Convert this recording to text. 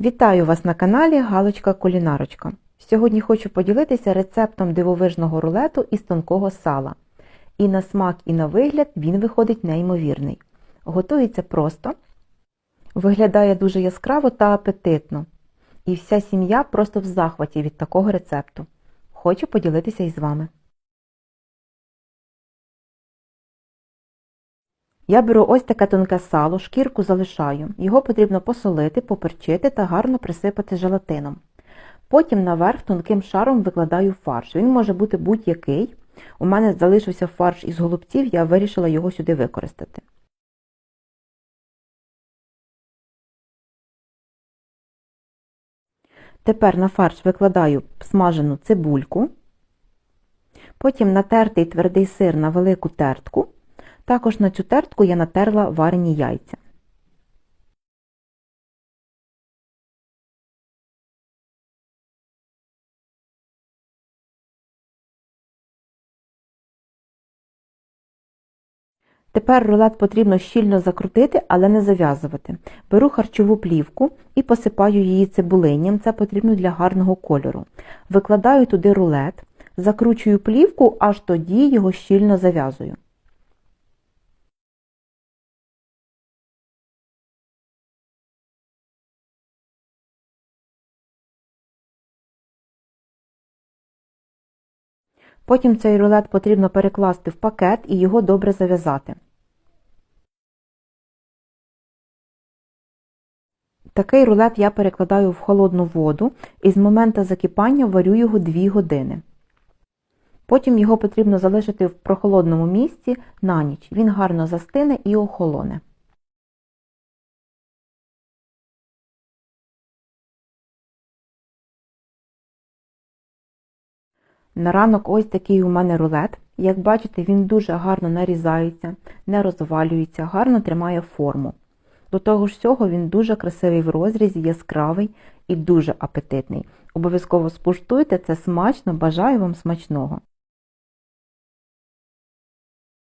Вітаю вас на каналі Галочка Кулінарочка. Сьогодні хочу поділитися рецептом дивовижного рулету із тонкого сала. І на смак, і на вигляд він виходить неймовірний. Готується просто, виглядає дуже яскраво та апетитно. І вся сім'я просто в захваті від такого рецепту. Хочу поділитися із вами. Я беру ось таке тонке сало, шкірку залишаю. Його потрібно посолити, поперчити та гарно присипати желатином. Потім наверх тонким шаром викладаю фарш. Він може бути будь-який. У мене залишився фарш із голубців, я вирішила його сюди використати. Тепер на фарш викладаю смажену цибульку, потім натертий твердий сир на велику тертку. Також на цю тертку я натерла варені яйця. Тепер рулет потрібно щільно закрутити, але не зав'язувати. Беру харчову плівку і посипаю її цибулинням, це потрібно для гарного кольору. Викладаю туди рулет, закручую плівку, аж тоді його щільно зав'язую. Потім цей рулет потрібно перекласти в пакет і його добре зав'язати. Такий рулет я перекладаю в холодну воду і з моменту закипання варю його 2 години. Потім його потрібно залишити в прохолодному місці на ніч. Він гарно застине і охолоне. На ранок ось такий у мене рулет. Як бачите, він дуже гарно нарізається, не розвалюється, гарно тримає форму. До того ж всього, він дуже красивий в розрізі, яскравий і дуже апетитний. Обов'язково спуштуйте, це смачно, бажаю вам смачного!